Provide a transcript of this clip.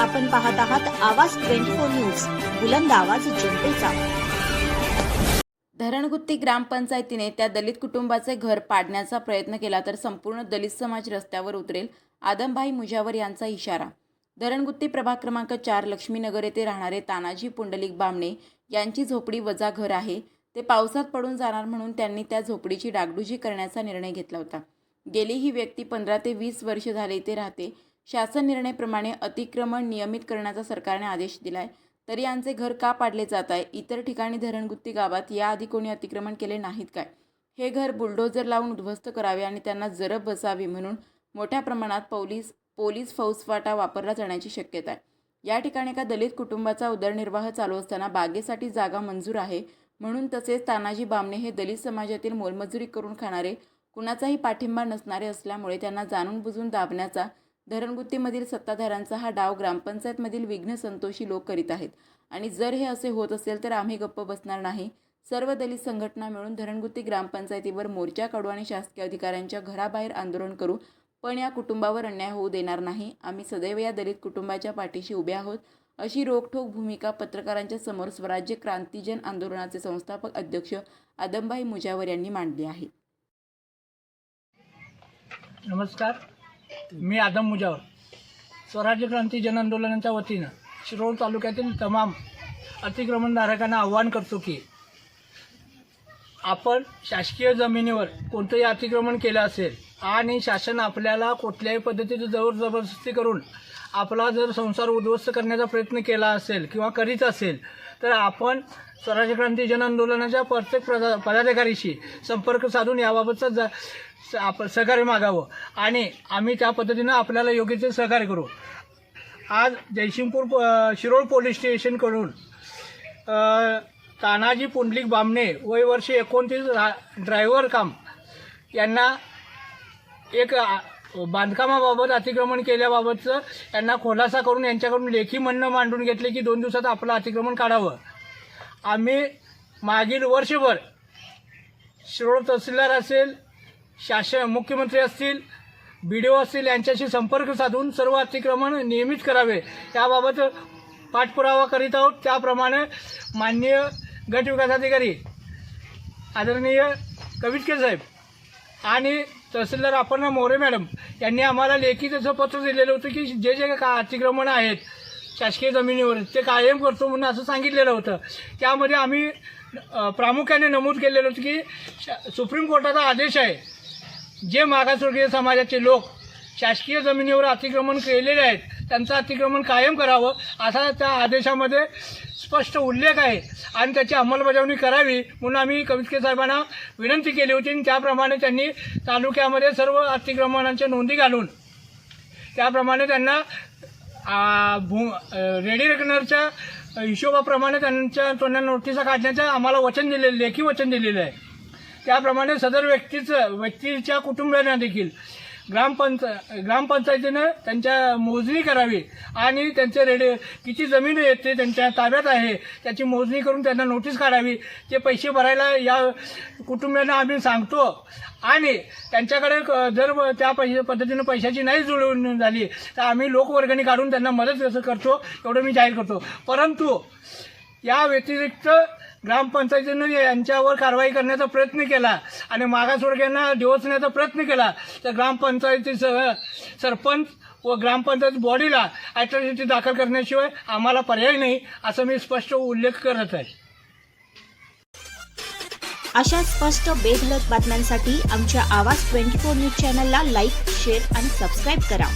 आपण पाहत आहात आवाज ट्वेंटी फोर न्यूज बुलंद आवाज जनतेचा. धरणगुत्ती ग्रामपंचायतीने त्या दलित कुटुंबाचे घर पाडण्याचा प्रयत्न केला तर संपूर्ण दलित समाज रस्त्यावर उतरेल आदमभाई मुजावर यांचा इशारा. धरणगुत्ती प्रभाग क्रमांक चार लक्ष्मीनगर येथे राहणारे तानाजी पुंडलिक बामणे यांची झोपडी वजा घर आहे. ते पावसात पडून जाणार म्हणून त्यांनी त्या झोपडीची डागडुजी करण्याचा निर्णय घेतला होता. गेली ही व्यक्ती पंधरा ते वीस वर्ष झाले इथे राहते. शासन निर्णयप्रमाणे अतिक्रमण नियमित करण्याचा सरकारने आदेश दिला आहे तरी यांचे घर का पाडले जात आहे? इतर ठिकाणी धरणगुत्ती गावात याआधी कोणी अतिक्रमण केले नाहीत काय? हे घर बुलडोजर लावून उद्ध्वस्त करावे आणि त्यांना जरब बसावी म्हणून मोठ्या प्रमाणात पोलीस पोलीस फौजफाटा वापरला जाण्याची शक्यता आहे. या ठिकाणी एका दलित कुटुंबाचा उदरनिर्वाह चालू असताना बागेसाठी जागा मंजूर आहे. म्हणून तसेच तानाजी बामणे हे दलित समाजातील मोलमजुरी करून खाणारे कुणाचाही पाठिंबा नसणारे असल्यामुळे त्यांना जाणून बुजून दाबण्याचा धरणगुत्तीमधील सत्ताधाऱ्यांचा हा डाव ग्रामपंचायतमधील विघ्न संतोषी लोक करीत आहेत. आणि जर हे असे होत असेल तर आम्ही गप्प बसणार नाही. सर्व दलित संघटना मिळून धरणगुत्ती ग्रामपंचायतीवर मोर्चा काढू आणि शासकीय अधिकाऱ्यांच्या घराबाहेर आंदोलन करू. पण या कुटुंबावर अन्याय होऊ देणार नाही. आम्ही सदैव या दलित कुटुंबाच्या पाठीशी उभे आहोत. अशी रोखठोक भूमिका पत्रकारांच्या समोर स्वराज्य क्रांतीजन आंदोलनाचे संस्थापक अध्यक्ष आदमभाई मुजावर यांनी मांडली आहे. नमस्कार. मी आदम मुजावर. स्वराज्य क्रांती जन आंदोलनाच्या वतीनं शिरोळ तालुक्यातील तमाम अतिक्रमणधारकांना आव्हान करतो की आपण शासकीय जमिनीवर कोणतंही अतिक्रमण केलं असेल आणि शासन आपल्याला कुठल्याही पद्धतीची जबर जबरदस्ती करून आपला जर संसार उद्ध्वस्त करण्याचा प्रयत्न केला असेल किंवा करीत असेल तर आपण स्वराज्य क्रांती जन आंदोलनाच्या प्रत्येक प्रदा पदाधिकारीशी संपर्क साधून याबाबतचं ज स- आपण सहकार्य मागावं. आणि आम्ही त्या पद्धतीनं आपल्याला योग्य ते सहकार्य करू. आज जयसिंगपूर प- शिरोळ पोलीस स्टेशनकडून तानाजी पुंडलिक बामणे वय वर्ष एकोणतीस रा ड्रायव्हर काम यांना एक बांधकामाबाबत अतिक्रमण केल्याबाबतचं यांना खुलासा करून यांच्याकडून लेखी म्हणणं मांडून घेतले की दोन दिवसात आपलं अतिक्रमण काढावं. आम्ही मागील वर्षभर शिरोळ तहसीलदार असेल शासन मुख्यमंत्री असतील बी डी ओ असतील यांच्याशी संपर्क साधून सर्व अतिक्रमण नियमित करावे. याबाबत पाठपुरावा करीत आहोत. त्याप्रमाणे माननीय गट विकासाधिकारी आदरणीय कवितके साहेब आणि तहसीलदार अपर्णा मोरे मॅडम यांनी आम्हाला लेखी तसं पत्र दिलेलं होतं की जे जे का अतिक्रमण आहेत शासकीय जमिनीवर ते कायम करतो म्हणून असं सांगितलेलं होतं. त्यामध्ये आम्ही प्रामुख्याने नमूद केलेलं होतं की शा- सुप्रीम कोर्टाचा आदेश आहे जे मागासवर्गीय समाजाचे लोक शासकीय जमिनीवर अतिक्रमण केलेले आहेत त्यांचं अतिक्रमण कायम करावं असा त्या आदेशामध्ये स्पष्ट उल्लेख आहे आणि त्याची अंमलबजावणी करावी म्हणून आम्ही कवितके साहेबांना विनंती केली होती आणि त्याप्रमाणे त्यांनी तालुक्यामध्ये सर्व अतिक्रमणांच्या नोंदी घालून त्याप्रमाणे त्यांना भू रेडी रेकनरच्या हिशोबाप्रमाणे त्यांच्या त्यांना नोटिसा काढण्याचं आम्हाला वचन दिलेलं लेखी वचन दिलेलं आहे. त्याप्रमाणे सदर व्यक्तीचं व्यक्तीच्या कुटुंबियांना देखील ग्रामपंच ग्रामपंचायतीनं त्यांच्या मोजणी करावी आणि त्यांचे रेडे किती जमीन येते त्यांच्या ताब्यात आहे त्याची मोजणी करून त्यांना नोटीस काढावी ते पैसे भरायला या कुटुंबियांना आम्ही सांगतो. आणि त्यांच्याकडे क- जर त्या पैसे पद्धतीनं पैशाची नाही जुळवून झाली तर आम्ही लोकवर्गणी काढून त्यांना मदत कसं करतो एवढं मी जाहीर करतो. परंतु या व्यतिरिक्त ग्रामपंचायतीनं यांच्यावर कारवाई करण्याचा प्रयत्न केला आणि मागासवर्गीयांना डिवचण्याचा प्रयत्न केला. तर ग्रामपंचायतीसह सरपंच व ग्रामपंचायत बॉडीला ॲट्रॉसिटी दाखल करण्याशिवाय आम्हाला पर्याय नाही असं मी स्पष्ट उल्लेख करत आहे. अशा स्पष्ट बेधडक बातम्यांसाठी आमच्या आवाज ट्वेंटी फोर न्यूज चॅनलला लाईक शेअर आणि सबस्क्राईब करा.